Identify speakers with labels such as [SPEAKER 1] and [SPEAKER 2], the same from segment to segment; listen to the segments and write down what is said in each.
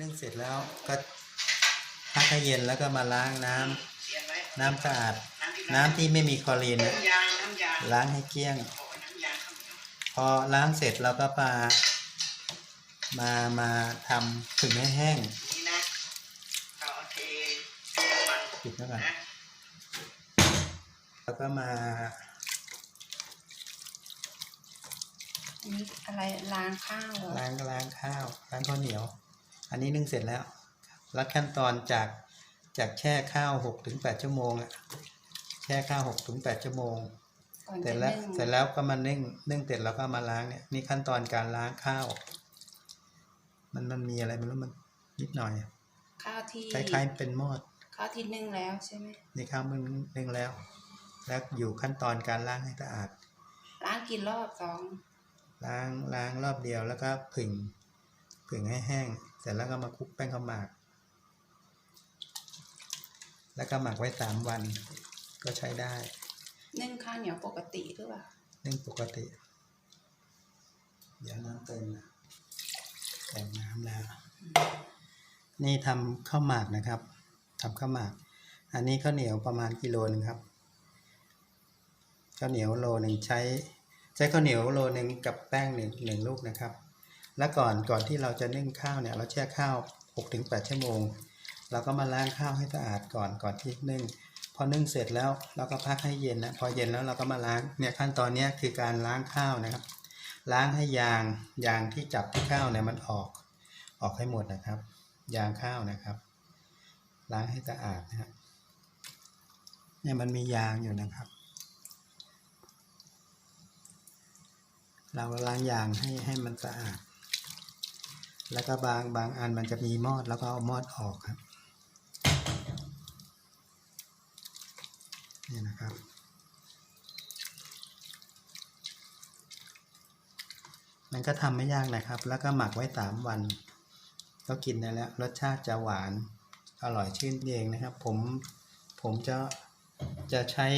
[SPEAKER 1] นึ่งเสร็จแล้วก็พักให้เย็นแล้วก็มาล้างน้ำ
[SPEAKER 2] เขียนไว้
[SPEAKER 1] น้ำสะอาด น้ำที่ไม่มีคลอรีนนะ
[SPEAKER 2] น้ำยางน้ำยาง
[SPEAKER 1] ล้างให้เกลี้ยง
[SPEAKER 2] โอ้น้ำยางข้าวเหนียว
[SPEAKER 1] พอล้างเสร็จเราก็มามามาทำผึ่งให้แห้ง
[SPEAKER 2] นี่นะเราเอาเทเทมัน
[SPEAKER 1] ปิดไว้ก่อน
[SPEAKER 2] นะ
[SPEAKER 1] แล้วก็มา
[SPEAKER 3] อันนี้อะไรล้างข้าวเหรอ
[SPEAKER 1] ล้างล้างข้าวล้างข้าวเหนียว อันนี้นึ่งเสร็จแล้ว แล้วขั้นตอนจากจากแช่ข้าวหกถึงแปดชั่วโมงอะแช่ข้าวหกถึงแปดชั่วโมง
[SPEAKER 3] ก่อน
[SPEAKER 1] เสร็
[SPEAKER 3] จะ
[SPEAKER 1] จแล้ว
[SPEAKER 3] นึ่ง
[SPEAKER 1] เสร็จแล้วก็มานึ่งนึ่งเสร็จแล้วก็มาล้างเนี่ยนี่ขั้นตอนการล้างข้าว มันมันมีอะไรไม่รู้มันนิดหน่อย
[SPEAKER 3] ข้าวที่
[SPEAKER 1] คล้ายๆเป็นมอด
[SPEAKER 3] ข้าวที่นึ่งแล้วใช่ไหม
[SPEAKER 1] นี่ข้าวมันนึ่งแล้ว แล้วอยู่ขั้นตอนการล้างให้สะอาด
[SPEAKER 3] ล้างกี่รอบสอง
[SPEAKER 1] ล้างล้างรอบเดียวแล้วก็ผึ่งผึ่งให้แห้งเส ร็จแล้วก็มาคลุกแป้งข้าวหมาก แล้วก็หมักไว้สามวัน ก็ใช้ได้
[SPEAKER 3] นึ่งข้าวเหนียวปกติหรือเปล่า
[SPEAKER 1] นึ่งปกติ เดี๋ยวน้ำเต็มนะแต่งน้ำแล้ว นี่ทำข้าวหมากนะครับทำข้าวหมาก อันนี้ข้าวเหนียวประมาณกิโลหนึ่งครับข้าวเหนียวโลหนึ่งใช้ ใช้ข้าวเหนียวโลหนึ่งกับแป้งหนึ่งหนึ่งลูกนะครับ แล้วก่อนก่อนที่เราจะนึ่งข้าวเนี่ยเราแช่ข้าว6กถึงแชั่วโมง เราก็มาล้างข้าวให้สะอาดก่อนก่อนที่นึ่งพอนึ่งเสร็จแล้วเราก็พักให้เย็นนะพอเย็นแล้วเราก็มาล้างเนี่ยขั้นตอนนี้คือการล้างข้าวนะครับ ล้างให้ยางยางที่จับที่ข้าวเนี่ยมันออกออกให้หมดนะครับ ยางข้าวนะครับ ล้างให้สะอาดนะครับเนี่ยมันมียางอยู่นะครับ เราล้างยางให้ให้มันสะอาด แล้วก็บางบางอันมันจะมีมอดแล้วก็เอามอดออกครับนี่นะครับ มันก็ทำไม่ยากนะครับ แล้วก็หมักไว้สามวัน ก็กินได้แล้ว รสชาติจะหวาน อร่อยชื่นเองนะครับ ผมผมจะจะใช้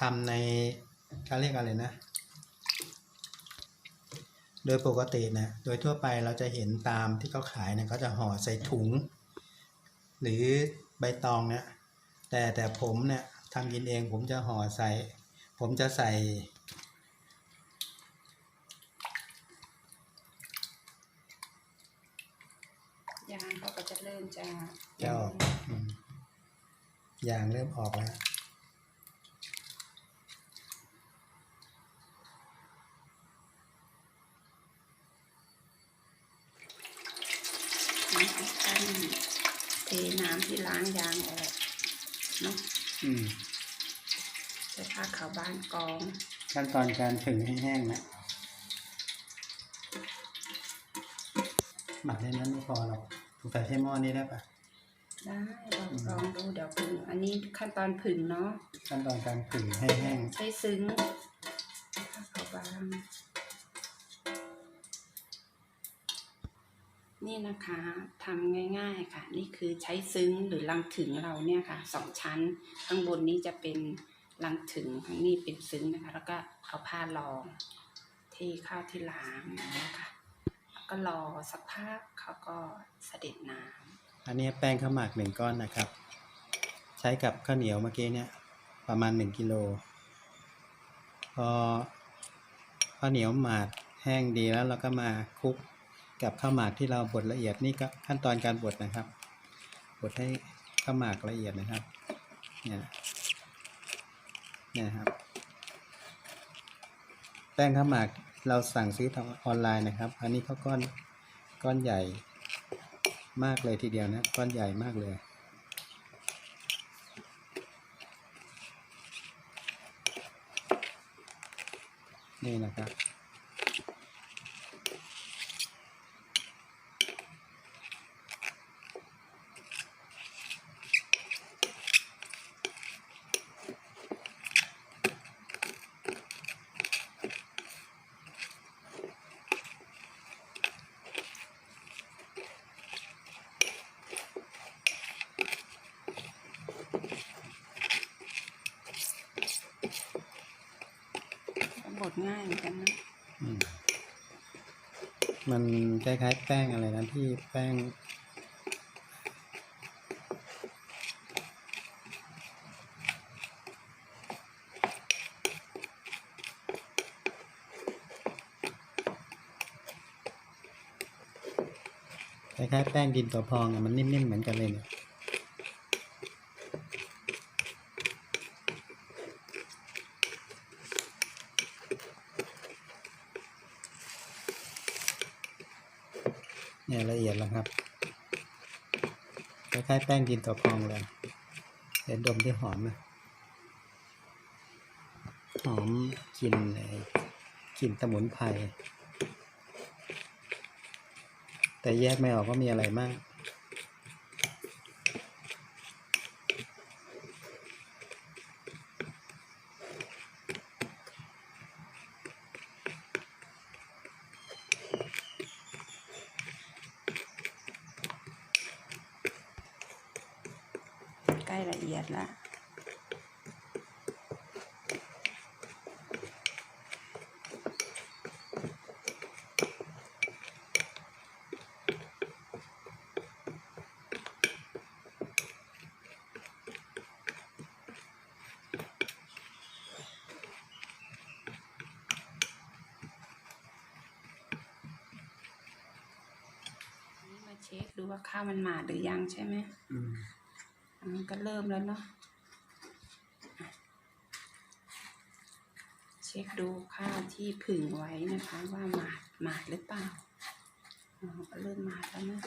[SPEAKER 1] ทำในเขาเรียกอะไรนะ โดยปกตินะโดยทั่วไปเราจะเห็นตามที่เขาขายเนี่ยเขาจะห่อใส่ถุง หรือใบตองเนี่ยแต่แต่ผมเนี่ยทำกินเองผมจะห่อใส่ ผมจะใส่
[SPEAKER 3] ยางเขาก็จะเริ่มจะ
[SPEAKER 1] จะออกอืมยางเริ่มออกแล้ว
[SPEAKER 3] น้ำขั้นเท น้ำที่ล้างยางออกเนาะ
[SPEAKER 1] อืม
[SPEAKER 3] ใช้ผ้าขาวบ้านกอง
[SPEAKER 1] ขั้นตอนการผึ่งให้แห้งนะหมักได้นั้นไม่พอหรอกถูกใส่ใช้หม้อนี้ได้ปะ
[SPEAKER 3] ได้ลองลองดูเดี๋ยวผึ่งอันนี้ขั้นตอนผึ่งเนาะ
[SPEAKER 1] ขั้นตอนการผึ่งให้แห้ง
[SPEAKER 3] ใช้ซึ้งผ้าขาวบาง นี่นะคะทำง่าย ๆค่ะ นี่คือใช้ซึ้งหรือลังถึงเราเนี่ยค่ะสองชั้น ข้างบนนี้จะเป็นลังถึงข้างนี้เป็นซึ้งนะคะ แล้วก็เอาผ้ารองที่ข้าวที่ล้างอย่างนี้ค่ะแล้วก็รอสักพักเขาก็เสด็จน้ำ
[SPEAKER 1] อันนี้แป้งข้าวหมากหนึ่งก้อนนะครับ ใช้กับข้าวเหนียวเมื่อกี้เนี่ยประมาณหนึ่งกิโลพอข้าวเหนียวหมากแห้งดีแล้วเราก็มาคลุก กับข้าวหมากที่เราบดละเอียดนี่ก็ขั้นตอนการบดนะครับ บดให้ข้าวหมากละเอียดนะครับ เนี่ยนะเนี่ยครับ แป้งข้าวหมากเราสั่งซื้อทางออนไลน์นะครับ อันนี้เขาก้อนก้อนใหญ่มากเลยทีเดียวนะ ก้อนใหญ่มากเลยนี่นะครับ
[SPEAKER 3] บด ง่ายเหมือนกันนะ
[SPEAKER 1] อืมมันคล้ายๆแป้งอะไรนะที่แป้ง คล้ายๆแป้งดินตัวพองอะมันนิ่มๆเหมือนกันเลยเนี่ย เนี่ยละเอียดแล้วครับคล้ายๆแป้งดินตัวพองเลยเดี๋ยวดมที่หอมนะหอมกลิ่นไอ้กลิ่นสมุนไพรแต่แยกไม่ออกว่ามีอะไรมา
[SPEAKER 3] ก ละเอียดล้วนี่มาเช็คดูว่าข้าวมันหมาดหรือยังใช่ไหม
[SPEAKER 1] ม
[SPEAKER 3] อันนี้ก็เริ่มแล้วเนาะเช็คดูข้าวที่ผึ่งไว้นะคะ ว่าหมาดหมาดหรือเปล่าอ๋อก็เริ่มหมาดแล้วนะ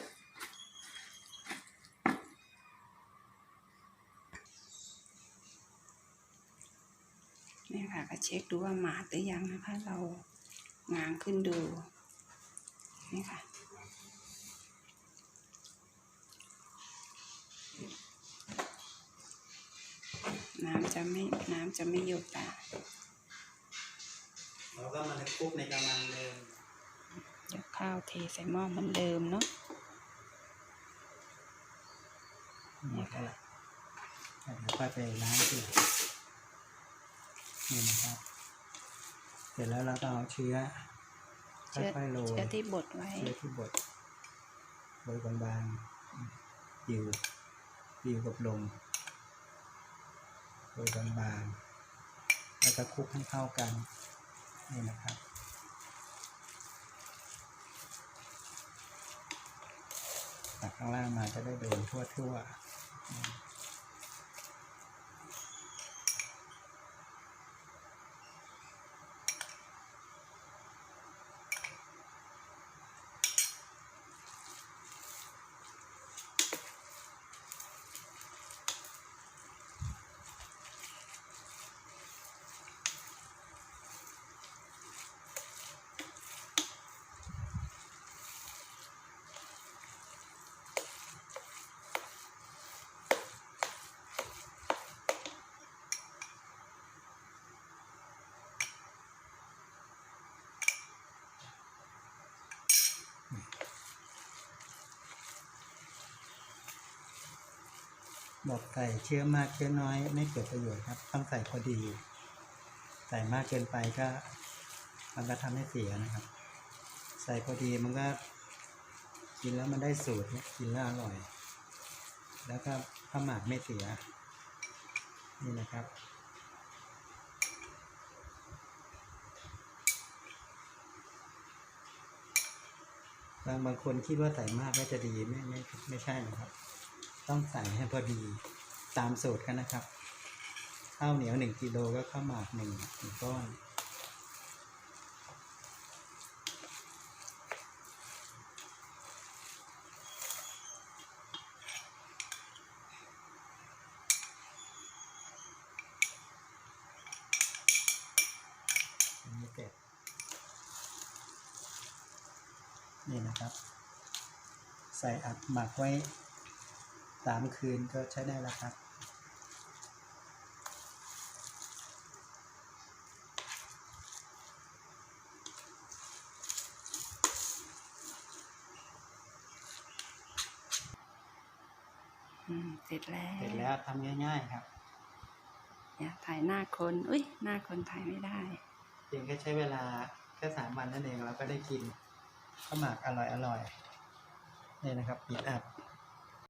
[SPEAKER 3] นี่ค่ะก็เช็คดูว่าหมาดหรือยังนะคะ เรางางขึ้นดูนี่ค่ะ น้ำจะไม่น้ำจะไม่หยดอะ
[SPEAKER 1] เราก็มาคลุกในกำลังเดิม
[SPEAKER 3] เดี๋ยวข้าวเทใส่หม้อเหมือนเดิมเนาะ
[SPEAKER 1] หมดแล้วล่ะเดี๋ยวค่อยไปล้างเกลือนี่นะครับ เสร็จแล้วเราก็เอาเชื้อ
[SPEAKER 3] เชื้อ
[SPEAKER 1] ค่อยๆโรย
[SPEAKER 3] เชื้อที่บดไว้
[SPEAKER 1] เชื้อที่บดโรยบางๆดิวดิวกับลม โดยบางๆ แล้วก็คลุกให้เข้ากัน นี่นะครับ ตักข้างล่างมาจะได้โดนทั่วทั่วๆ บอกใส่เชื้อมากเชื้อน้อยไม่เกิดประโยชน์ครับ ต้องใส่พอดี ใส่มากเกินไปก็ มันก็ทำให้เสียนะครับ ใส่พอดีมันก็กินแล้วมันได้สูตรกินแล้วอร่อย แล้วก็ข้าวหมากไม่เสีย นี่นะครับบางบางคนคิดว่าใส่มากก็จะดีไม่ไม่ไม่ใช่นะครับ ต้องใส่ให้พอดีตามสูตรกันนะครับข้าวเหนียวหนึ่งกิโลก็ข้าวหมากหนึ่งก้อนอันนี้เสร็จนี่นะครับ ใส่อัดหมักไว้ สามคืนก็ใช้ได้แล้วครับ
[SPEAKER 3] อืมเสร็จแล้ว
[SPEAKER 1] เสร็จแล้วทำง่ายๆครับ
[SPEAKER 3] อย่าถ่ายหน้าคน อุ้ยหน้าคนถ่ายไม่ได้
[SPEAKER 1] เพียงแค่ใช้เวลาแค่สามวันนั่นเองเราก็ได้กินข้าวหมากอร่อยอร่อยนี่นะครับปิดอัพ